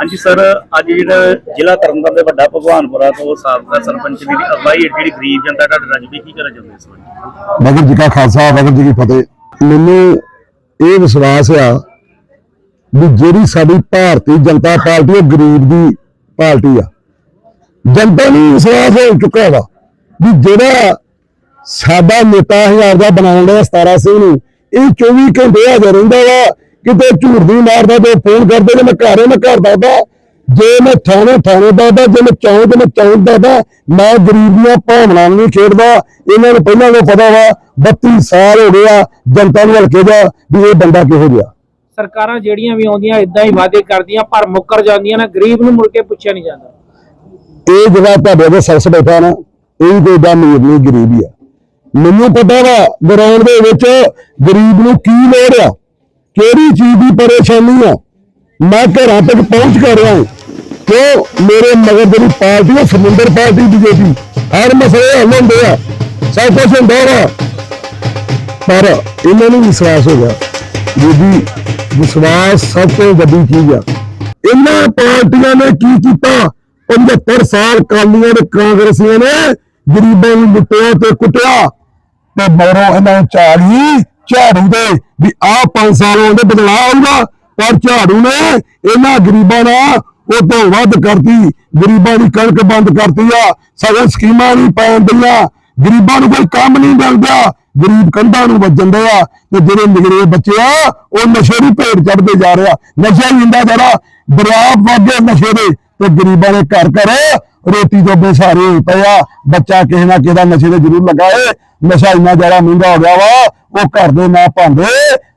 ਹਾਂਜੀ ਸਰ, ਅੱਜ ਜਿਹੜਾ ਜ਼ਿਲ੍ਹਾ ਤਰਨਤਾਰਨ ਦੇ ਵੱਡਾ ਭਗਵਾਨਪੁਰਾ ਤੋਂ ਸਾਬਕਾ ਸਰਪੰਚ ਦੀ ਅਗਵਾਈ ਹੈ ਜਿਹੜੀ ਗਰੀਬ ਜਨਤਾ ਤੁਹਾਡੇ ਨਾਲ ਕੀ ਕਰਨਾ ਚਾਹੁੰਦੇ ਇਸ ਵਾਰ ਵਾਹਿਗੁਰੂ ਜੀ ਕਾ ਖਾਲਸਾ, ਵਾਹਿਗੁਰੂ ਜੀ ਕੀ ਫਤਿਹ। ਮੈਨੂੰ ਇਹ ਵਿਸ਼ਵਾਸ ਆ ਵੀ ਜਿਹੜੀ ਸਾਡੀ ਭਾਰਤੀ ਜਨਤਾ ਪਾਰਟੀ, ਉਹ ਗਰੀਬ ਦੀ ਪਾਰਟੀ ਆ। ਜਨਤਾ ਨੂੰ ਵਿਸ਼ਵਾਸ ਹੋ ਚੁੱਕਾ ਵਾ ਵੀ ਜਿਹੜਾ ਸਾਡਾ ਨੇਤਾ ਹਜ਼ਾਰ ਦਾ ਬਣਾਉਣ ਦਾ 17 ਸਿੰਘ ਨੂੰ, ਇਹ 24 ਘੰਟੇ ਹਾਜ਼ਰ ਰਹਿੰਦਾ ਵਾ। ਕਿਤੇ ਝੂਠ ਨਹੀਂ ਮਾਰਦਾ ਤੇ ਫੋਨ ਕਰਦੇ ਜੇ ਮੈਂ ਘਰ ਹਾਂ, ਮੈਂ ਘਰ ਦਾਦਾ। ਜੇ ਮੈਂ ਥਾਣੇ ਥਾਣੇ ਦਾਦਾ ਜੇ ਮੈਂ ਚੌਂਕ ਤੇ ਮੈਂ ਚੌਂਕ ਦਾਦਾ ਮੈਂ ਗਰੀਬ ਦੀਆਂ ਭਾਵਨਾਵਾਂ ਨੂੰ ਨਹੀਂ ਖੇਡਦਾ। ਇਹਨਾਂ ਨੂੰ ਪਹਿਲਾਂ ਨੂੰ ਪਤਾ ਵਾ 32 ਸਾਲ ਹੋ ਗਏ ਆ ਜਨਤਾ ਨੂੰ ਹਲਕੇ ਦਾ ਵੀ ਇਹ ਬੰਦਾ ਕਿਹੋ ਜਿਹਾ। ਸਰਕਾਰਾਂ ਜਿਹੜੀਆਂ ਵੀ ਆਉਂਦੀਆਂ ਇਦਾਂ ਹੀ ਵਾਅਦੇ ਕਰਦੀਆਂ ਪਰ ਮੁੱਕਰ ਜਾਂਦੀਆਂ ਨਾ ਗਰੀਬ ਨੂੰ ਮੁੜ ਕੇ ਪੁੱਛਿਆ ਨਹੀਂ ਜਾਂਦਾ। ਇਹ ਜਿਹੜਾ ਤੁਹਾਡੇ ਦੇ ਸਰਸ ਬੈਠਾ ਨਾ ਇਹ ਕੋਈ ਦਾ ਨਹੀਂ ਗਰੀਬ ਹੀ ਆ। ਮੈਨੂੰ ਪਤਾ ਵਾ ਗਰਾਊਂਡ ਦੇ ਵਿੱਚ ਗਰੀਬ ਨੂੰ ਕੀ ਲੋੜ ਆ? ਕਿਹੜੀ ਚੀਜ਼ ਦੀ ਪਰੇਸ਼ਾਨੀ ਆ? ਮੈਂ ਘਰਾਂ ਤੱਕ ਪਹੁੰਚ ਕਰ ਰਿਹਾ ਹਾਂ। ਕਿ ਮੇਰੇ ਮਗਰ ਜਿਹੜੀ ਪਾਰਟੀ ਹੈ ਸਮੁੰਦਰ ਪਾਰਟੀ ਬੀਜੇਪੀ। ਹਰ ਮਸਲੇ ਹੱਲ ਹੁੰਦੇ ਆ। ਸਭ ਕੁਝ ਹੁੰਦਾ ਵਾ। ਪਰ ਇਹਨਾਂ ਨੂੰ ਵਿਸ਼ਵਾਸ ਹੋ ਗਿਆ। ਜਿਹਦੀ ਵਿਸ਼ਵਾਸ ਸਭ ਤੋਂ ਵੱਡੀ ਚੀਜ਼ ਆ। ਇਹਨਾਂ ਪਾਰਟੀਆਂ ਨੇ ਕੀ ਕੀਤਾ? 75 ਸਾਲ ਕਾਲੀਆਂ ਤੇ ਕਾਂਗਰਸੀਆਂ ਨੇ ਗਰੀਬਾਂ ਨੂੰ ਲੁੱਟਿਆ ਤੇ ਕੁੱਟਿਆ। ਤੇ ਮਗਰੋਂ ਇਹਨਾਂ ਨੂੰ ਝਾੜੀ ਝਾੜੂ ਦੇ ਵੀ ਆਹ 5 ਸਾਲ ਆਉਂਦੇ ਬਦਲਾਅ ਆਊਗਾ। ਪਰ ਝਾੜੂ ਨੇ ਇਹਨਾਂ ਗਰੀਬਾਂ ਨਾਲ ਉਹ ਤੋਂ ਵੱਧ ਕਰਤੀ। ਗਰੀਬਾਂ ਦੀ ਕਣਕ ਬੰਦ ਕਰਤੀ ਆ। ਸਗੋਂ ਸਕੀਮਾਂ ਨਹੀਂ ਪੈਣ ਦੀਆਂ ਗਰੀਬਾਂ ਨੂੰ ਕੋਈ ਕੰਮ ਨਹੀਂ ਮਿਲਦਾ। ਗਰੀਬ ਕੰਧਾਂ ਨੂੰ ਵੱਜਣ ਦੇ ਆ। ਤੇ ਜਿਹੜੇ ਨਿਗਰੇ ਬੱਚੇ ਆ, ਉਹ ਨਸ਼ੇ ਦੀ ਭੇਟ ਚੜਦੇ ਜਾ ਰਿਹਾ ਨਸ਼ਾ ਹੀ ਹੁੰਦਾ ਜਿਹੜਾ ਦਰਿਆ ਵਾਗੇ ਨਸ਼ੇ ਦੇ। ਤੇ ਗਰੀਬਾਂ ਦੇ ਘਰ ਘਰ ਰੋਟੀ ਤੋਂ ਬੇਸਹਾਰੇ ਹੋਏ ਪਏ ਆ। ਬੱਚਾ ਕਿਸੇ ਨਾ ਕਿਸੇ ਦਾ ਨਸ਼ੇ ਦੇ ਜ਼ਰੂਰ ਲਗਾਏ। ਨਸ਼ਾ ਇੰਨਾ ਜ਼ਿਆਦਾ ਮਹਿੰਗਾ ਹੋ ਗਿਆ ਵਾ। ਉਹ ਘਰ ਦੇ ਨਾ ਭਾਂਦੇ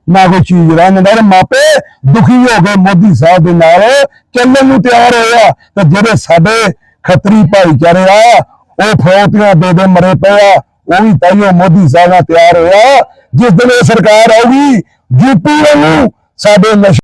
ਨਾ ਕੋਈ ਚੀਜ਼ ਰਹਿਣ ਮਾਪੇ ਦੁਖੀ ਹੋ ਗਏ ਮੋਦੀ ਸਾਹਿਬ ਦੇ ਨਾਲ, ਚੱਲਣ ਨੂੰ ਤਿਆਰ ਹੋਏ ਆ। ਤੇ ਜਿਹੜੇ ਸਾਡੇ ਖੱਤਰੀ ਭਾਈਚਾਰੇ ਆ, ਉਹ ਫੌਤੀਆਂ ਦੇ ਦੇ ਮਰੇ ਪਏ ਆ। ਉਹ ਵੀ ਤਾਈਓ ਮੋਦੀ ਸਾਹਿਬ ਨਾਲ ਤਿਆਰ ਹੋਇਆ ਜਿਸ ਦਿਨ ਇਹ ਸਰਕਾਰ ਆਊਗੀ ਯੂਪੀ ਨੂੰ ਸਾਡੇ ਨਸ਼ੇ